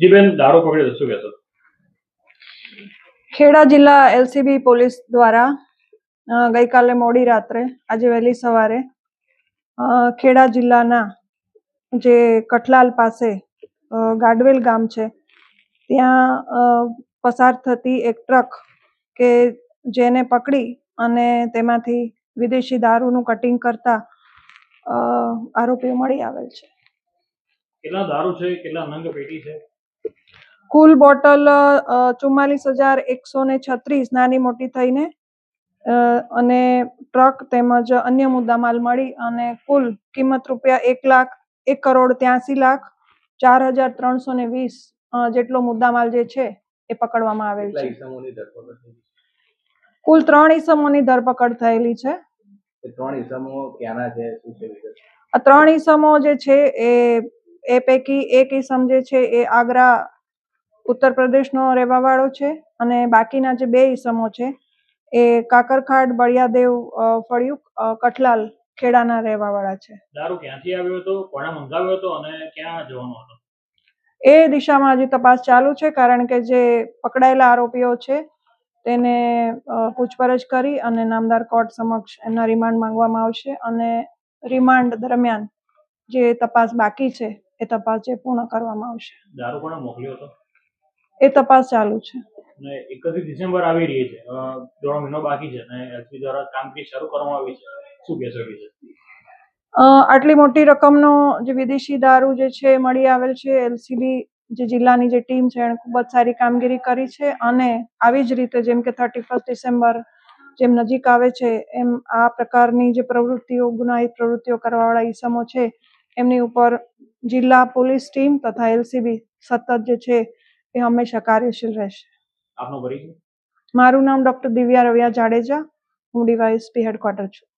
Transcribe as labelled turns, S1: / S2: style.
S1: જી બેન, દારૂ પકડ્યો શું કહેશો
S2: ખેડા જિલ્લા એલસીબી પોલીસ દ્વારા ગઈકાલે મોડી રાત્રે, આજે વહેલી સવારે ખેડા જિલ્લાના જે કઠલાલ પાસે ગાડવેલ ગામ છે, ત્યાં પસાર થતી એક ટ્રક કે જેને પકડી અને તેમાંથી વિદેશી દારૂનું કટિંગ કરતા આરોપીઓ મળી આવેલ છે.
S1: કેટલા દારૂ છે કેટલા નંગ પેટી છે?
S2: કુલ બોટલ ચુમ્માલીસ હજાર એકસો ને છત્રીસ નાની મોટી થઈને અ, અને ટ્રક તેમજ અન્ય મુદ્દામાલ મળી અને કુલ કિંમત રૂપિયા એક લાખ એક કરોડ ત્યાસી લાખ ચાર હજાર ત્રણસો ને વીસ અ, જેટલો મુદ્દામાલ જે છે એ પકડવામાં આવેલ છે. કુલ ત્રણ ઈસમોની ધરપકડ થયેલી છે.
S3: ત્રણ ઈસમો ક્યાંના છે? શું છે
S2: ત્રણ ઈસમો જે છે એ એ પૈકી એક ઈસમ જે છે એ આગ્રા ઉત્તર પ્રદેશનો રહેવાવાળો છે અને બાકીના જે બે ઈસમો છે એ કાકરખાડ બળિયાદેવ ફળિયું કઠલાલ ખેડાના રહેવાવાળા છે.
S1: દારૂ ક્યાંથી આવ્યો હતો? કોણે મંગાવ્યો હતો અને ક્યાં જવાનો હતો?
S2: એ દિશામાં હજી તપાસ ચાલુ છે કારણ કે જે પકડાયેલા આરોપીઓ છે તેને પૂછપરછ કરી અને નામદાર કોર્ટ સમક્ષ એમના રિમાન્ડ માંગવામાં આવશે અને રિમાન્ડ દરમિયાન જે તપાસ બાકી છે એ તપાસ જે પૂર્ણ કરવામાં આવશે.
S1: દારૂ કોણે મોકલ્યો હતો?
S2: એ તપાસ ચાલુ છે.
S1: અને એકત્રીસ ડિસેમ્બર આવી રહી છે. અ, મહિનો બાકી છે અને એસપી દ્વારા કામગીરી શરૂ કરવામાં આવી છે. શું કહેશો વિશે?
S2: આટલી મોટી રકમનો જે વિદેશી દારૂ જે છે એ મળી આવેલ છે. એલસીબી જે જિલ્લાની જે ટીમ છે એણે ખૂબ જ સારી કામગીરી કરી છે અને આવી જ રીતે જેમ કે થર્ટી ફર્સ્ટ ડિસેમ્બર જેમ નજીક આવે છે એમ આ પ્રકારની જે પ્રવૃત્તિઓ ગુનાહિત પ્રવૃત્તિઓ કરવાવાળા ઈસમો છે એમની ઉપર જિલ્લા પોલીસ ટીમ તથા એલસીબી સતત જે છે એ હંમેશા કાર્યશીલ રહેશે.
S1: આપનો પરિચય?
S2: મારું નામ ડૉક્ટર દિવ્યા રવિયા જાડેજા. હું ડીવાયએસપી હેડક્વાર્ટર છું.